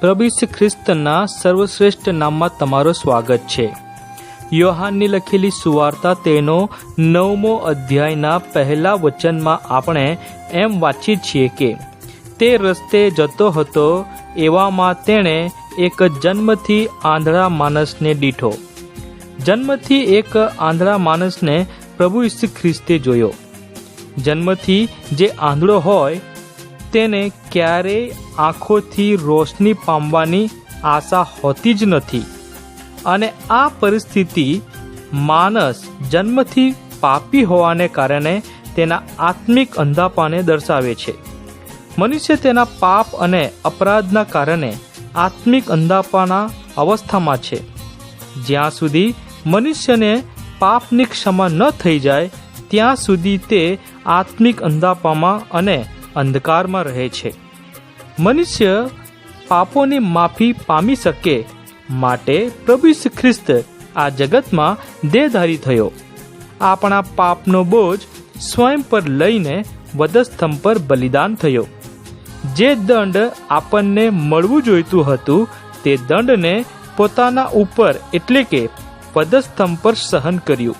પ્રભુ ઈસુ ખ્રિસ્તના સર્વશ્રેષ્ઠ નામમાં તમારું સ્વાગત છે. યોહાનની લખેલી સુવાર્તા તેનો નવમો અધ્યાયના પહેલા વચનમાં આપણે એમ વાંચીએ છીએ કે, તે રસ્તે જતો હતો, એવામાં તેણે એક જન્મથી આંધળા માણસને દીઠો. જન્મથી એક આંધળા માણસને પ્રભુ ઈસુ ખ્રિસ્તે જોયો. જન્મથી જે આંધળો હોય તેને ક્યારેય આંખોથી રોશની પામવાની આશા હોતી જ નથી. અને આ પરિસ્થિતિ માણસ જન્મથી પાપી હોવાને કારણે તેના આત્મિક અંધાપાને દર્શાવે છે. મનુષ્ય તેના પાપ અને અપરાધના કારણે આત્મિક અંધાપાના અવસ્થામાં છે. જ્યાં સુધી મનુષ્યને પાપની ક્ષમા ન થઈ જાય, ત્યાં સુધી તે આત્મિક અંધાપામાં અને અંધકારમાં રહે છે. મનુષ્ય પાપોની માફી પામી શકે માટે પ્રભુ ખ્રિસ્ત આ જગતમાં દેહધારી થયો. આપણા પાપનો બોજ સ્વયં પર લઈને વધસ્તંભ પર બલિદાન થયો. જે દંડ આપણને મળવું જોઈતું હતું, તે દંડને પોતાના ઉપર એટલે કે પદસ્તંભ પર સહન કર્યું.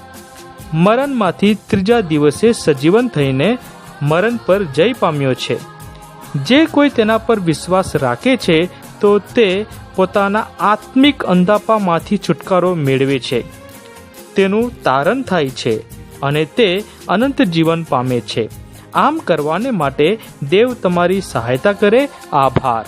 મરણમાંથી ત્રીજા દિવસે સજીવન થઈને મરણ પર જય પામ્યો છે. જે કોઈ તેના પર વિશ્વાસ રાખે છે, તો તે પોતાના આત્મિક અંધાપામાંથી છુટકારો મેળવે છે. તેનું તારણ થાય છે અને તે અનંત જીવન પામે છે. આમ કરવાને માટે દેવ તમારી સહાયતા કરે. આભાર.